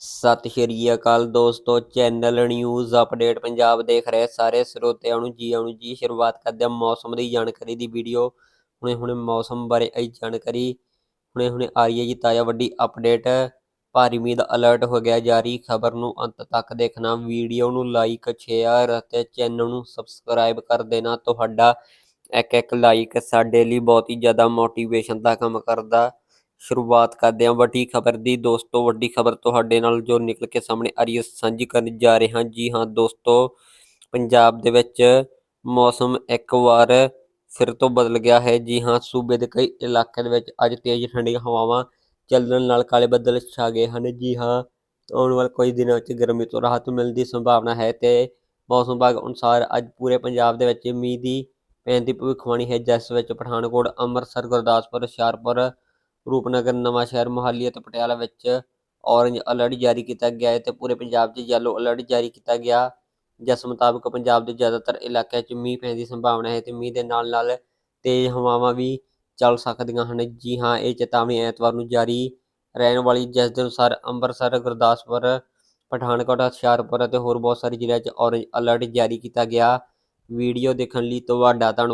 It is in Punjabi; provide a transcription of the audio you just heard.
ਸਤਿ ਸ਼੍ਰੀ ਅਕਾਲ ਦੋਸਤੋ, ਚੈਨਲ ਨਿਊਜ਼ ਅਪਡੇਟ ਪੰਜਾਬ ਦੇਖ ਰਹੇ ਸਾਰੇ ਸਰੋਤਿਆਂ ਨੂੰ ਜੀ ਆਉਣ ਜੀ, ਸ਼ੁਰੂਆਤ ਕਰਦੇ ਹਾਂ ਮੌਸਮ ਦੀ ਜਾਣਕਾਰੀ ਦੀ ਵੀਡੀਓ। ਹੁਣੇ ਹੁਣੇ ਮੌਸਮ ਬਾਰੇ ਆਈ ਜਾਣਕਾਰੀ। ਹੁਣੇ ਹੁਣੇ ਆ ਰਹੀ ਹੈ ਜੀ ਤਾਜ਼ਾ ਵੱਡੀ ਅਪਡੇਟ। ਭਾਰੀ ਮੀਂਹ ਦਾ ਅਲਰਟ ਹੋ ਗਿਆ ਜਾਰੀ। ਖਬਰ ਨੂੰ ਅੰਤ ਤੱਕ ਦੇਖਣਾ, ਵੀਡੀਓ ਨੂੰ ਲਾਈਕ ਸ਼ੇਅਰ ਅਤੇ ਚੈਨਲ ਨੂੰ ਸਬਸਕ੍ਰਾਈਬ ਕਰ ਦੇਣਾ ਤੁਹਾਡਾ। ਇੱਕ ਇੱਕ ਲਾਈਕ ਸਾਡੇ ਲਈ ਬਹੁਤ ਹੀ ਜ਼ਿਆਦਾ ਮੋਟੀਵੇਸ਼ਨ ਦਾ ਕੰਮ ਕਰਦਾ। ਸ਼ੁਰੂਆਤ ਕਰਦੇ ਹਾਂ। ਵੱਡੀ ਖਬਰ ਦੀ ਦੋਸਤੋ, ਵੱਡੀ ਖਬਰ ਤੁਹਾਡੇ ਨਾਲ ਜੋ ਨਿਕਲ ਕੇ ਸਾਹਮਣੇ ਆ ਰਹੀ ਹੈ, ਸਾਂਝੀ ਕਰਨ ਜਾ ਰਹੇ ਹਾਂ। ਜੀ ਹਾਂ ਦੋਸਤੋ, ਪੰਜਾਬ ਦੇ ਵਿੱਚ ਮੌਸਮ ਇੱਕ ਵਾਰ ਫਿਰ ਤੋਂ ਬਦਲ ਗਿਆ ਹੈ। ਜੀ ਹਾਂ, ਸੂਬੇ ਦੇ ਕਈ ਇਲਾਕਿਆਂ ਦੇ ਵਿੱਚ ਅੱਜ ਤੇਜ਼ ਠੰਡੀਆਂ ਹਵਾਵਾਂ ਚੱਲਣ ਨਾਲ ਕਾਲੇ ਬੱਦਲ ਛਾ ਗਏ ਹਨ। ਜੀ ਹਾਂ, ਆਉਣ ਵਾਲੇ ਕੁਝ ਦਿਨਾਂ ਵਿੱਚ ਗਰਮੀ ਤੋਂ ਰਾਹਤ ਮਿਲਣ ਦੀ ਸੰਭਾਵਨਾ ਹੈ ਤੇ ਮੌਸਮ ਵਿਭਾਗ ਅਨੁਸਾਰ ਅੱਜ ਪੂਰੇ ਪੰਜਾਬ ਦੇ ਵਿੱਚ ਮੀਂਹ ਦੀ ਪੈਣ ਦੀ ਭਵਿੱਖਬਾਣੀ ਹੈ। ਜਿਸ ਵਿੱਚ ਪਠਾਨਕੋਟ, ਅੰਮ੍ਰਿਤਸਰ, ਗੁਰਦਾਸਪੁਰ, ਹੁਸ਼ਿਆਰਪੁਰ ਰੂਪਨਗਰ, ਨਵਾਂ ਸ਼ਹਿਰ, ਮੋਹਾਲੀ ਅਤੇ ਪਟਿਆਲਾ ਵਿੱਚ ਔਰੰਜ ਅਲਰਟ ਜਾਰੀ ਕੀਤਾ ਗਿਆ ਹੈ ਤੇ ਪੂਰੇ ਪੰਜਾਬ 'ਚ ਯੈਲੋ ਅਲਰਟ ਜਾਰੀ ਕੀਤਾ ਗਿਆ। ਜਿਸ ਮੁਤਾਬਕ ਪੰਜਾਬ ਦੇ ਜ਼ਿਆਦਾਤਰ ਇਲਾਕਿਆਂ 'ਚ ਮੀਂਹ ਪੈਣ ਦੀ ਸੰਭਾਵਨਾ ਹੈ ਤੇ ਮੀਂਹ ਦੇ ਨਾਲ ਨਾਲ ਤੇਜ਼ ਹਵਾਵਾਂ ਵੀ ਚੱਲ ਸਕਦੀਆਂ ਹਨ। ਜੀ ਹਾਂ, ਇਹ ਚੇਤਾਵਨੀ ਐਤਵਾਰ ਨੂੰ ਜਾਰੀ ਰਹਿਣ ਵਾਲੀ ਜਿਸ ਦੇ ਅਨੁਸਾਰ ਅੰਮ੍ਰਿਤਸਰ, ਗੁਰਦਾਸਪੁਰ, ਪਠਾਨਕੋਟ, ਹੁਸ਼ਿਆਰਪੁਰ ਅਤੇ ਹੋਰ ਬਹੁਤ ਸਾਰੇ ਜ਼ਿਲ੍ਹਿਆਂ 'ਚ ਔਰੇਂਜ ਅਲਰਟ ਜਾਰੀ ਕੀਤਾ ਗਿਆ। ਵੀਡੀਓ ਦੇਖਣ ਲਈ ਤੁਹਾਡਾ ਧੰਨਵਾਦ।